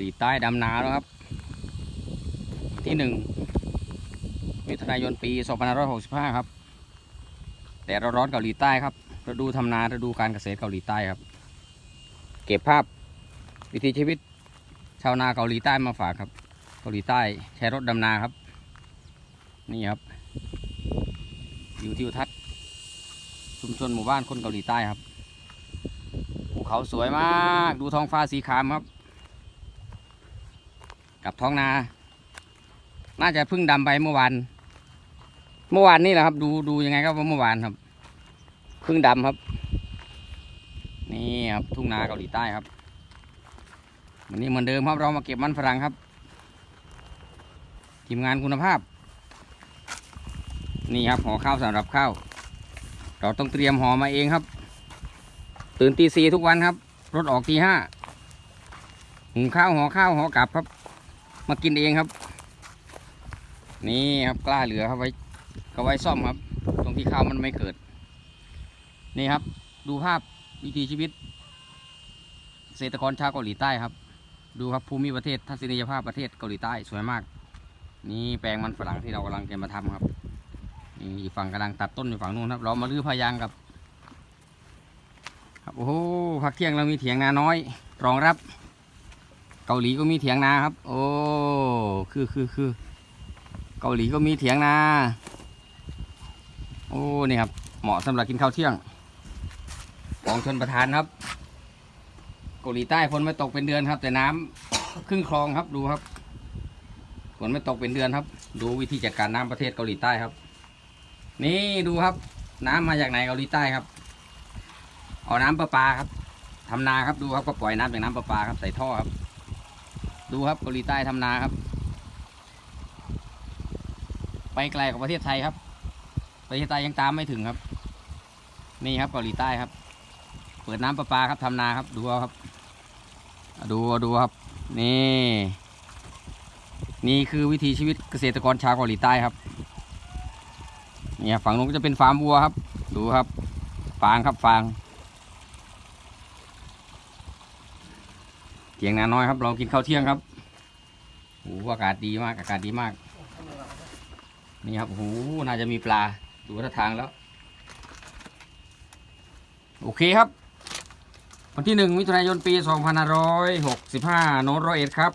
หลีใต้ดำนาแล้วครับ ที่หนึ่งมิถุนายนปี 2565 ครับ แต่เราร้อนเกาหลีใต้ครับฤดูทำนาฤดูการเกษตรเกาหลีใต้ครับ เก็บภาพวิถีชีวิตชาวนาเกาหลีใต้มาฝากครับ เกาหลีใต้ใช้รถดำนาครับ นี่ครับวิวทิวทัศน์ชุมชนหมู่บ้านคนเกาหลีใต้ครับภูเขาสวยมาก ดูท้องฟ้าสีครามครับ กับท้องนา น่าจะเพิ่งดำไปเมื่อวาน เมื่อวานนี่แหละครับ ดูดูยังไงก็ว่าเมื่อวานครับ เพิ่งดำครับ นี่ครับทุ่งนาเกาหลีใต้ครับวันนี้เหมือนเดิมครับเรามาเก็บมันฝรั่งครับ ทีมงานคุณภาพ นี่ครับห่อข้าวสำหรับข้าว เราต้องเตรียมห่อมาเองครับ ตื่นตีสี่ทุกวันครับ รถออกตีห้าหุงข้าวห่อข้าวห่อกลับครับ มากินเองครับ นี่ครับกล้าเหลือครับไว้เขาไว้ซ่อมครับ ตรงที่ข้าวมันไม่เกิด นี่ครับ ดูภาพวิถีชีวิตเกษตรกรชาวเกาหลีใต้ครับ ดูครับภูมิประเทศทัศนียภาพประเทศเกาหลีใต้สวยมาก นี่แปลงมันฝรั่งที่เรากำลังจะมาทำครับนี่ฝั่งกำลังตัดต้นอยู่ฝั่งนู้นครับ เรามาลื้อพายางกับครับโอ้โหพักเที่ยงเรามีเถียงนาน้อย รองรับ เกาหลีก็มีเถียงนาครับ โอ้คือคือคือเกาหลีก็มีเถียงนาโอ้นี่ครับ เหมาะสำหรับกินข้าวเที่ยง ของชนประทานครับ เกาหลีใต้ฝนไม่ตกเป็นเดือนครับ แต่น้ำครึ่งคลองครับดูครับฝนไม่ตกเป็นเดือนครับ ดูวิธีจัดการน้ำประเทศเกาหลีใต้ครับ นี่ดูครับ น้ำมาจากไหนเกาหลีใต้ครับ เอาน้ำประปาครับทำนาครับดูครับก็ปล่อยน้ำจากน้ำประปาครับใส่ท่อครับ ดูครับเกาหลีใต้ทำนาครับ ไปไกลกว่าประเทศไทยครับ ประเทศไทยยังตามไม่ถึงครับ นี่ครับเกาหลีใต้ครับ เปิดน้ำประปาครับทำนาครับ ดูเอาครับ ดูดูครับ นี่ นี่คือวิถีชีวิตเกษตรกรชาวเกาหลีใต้ครับ เนี่ยฝั่งนู้นก็จะเป็นฟาร์มวัวครับ ดูครับ ฟางครับฟาง เถียงนาน้อยครับ เรากินข้าวเที่ยงครับโอ้โหอากาศดีมากอากาศดีมาก นี่ครับโอ้โหน่าจะมีปลาดูท่าทางแล้ว โอเคครับ วันที่หนึ่งมิถุนายนปี2565โนร้อยเอ็ดครับ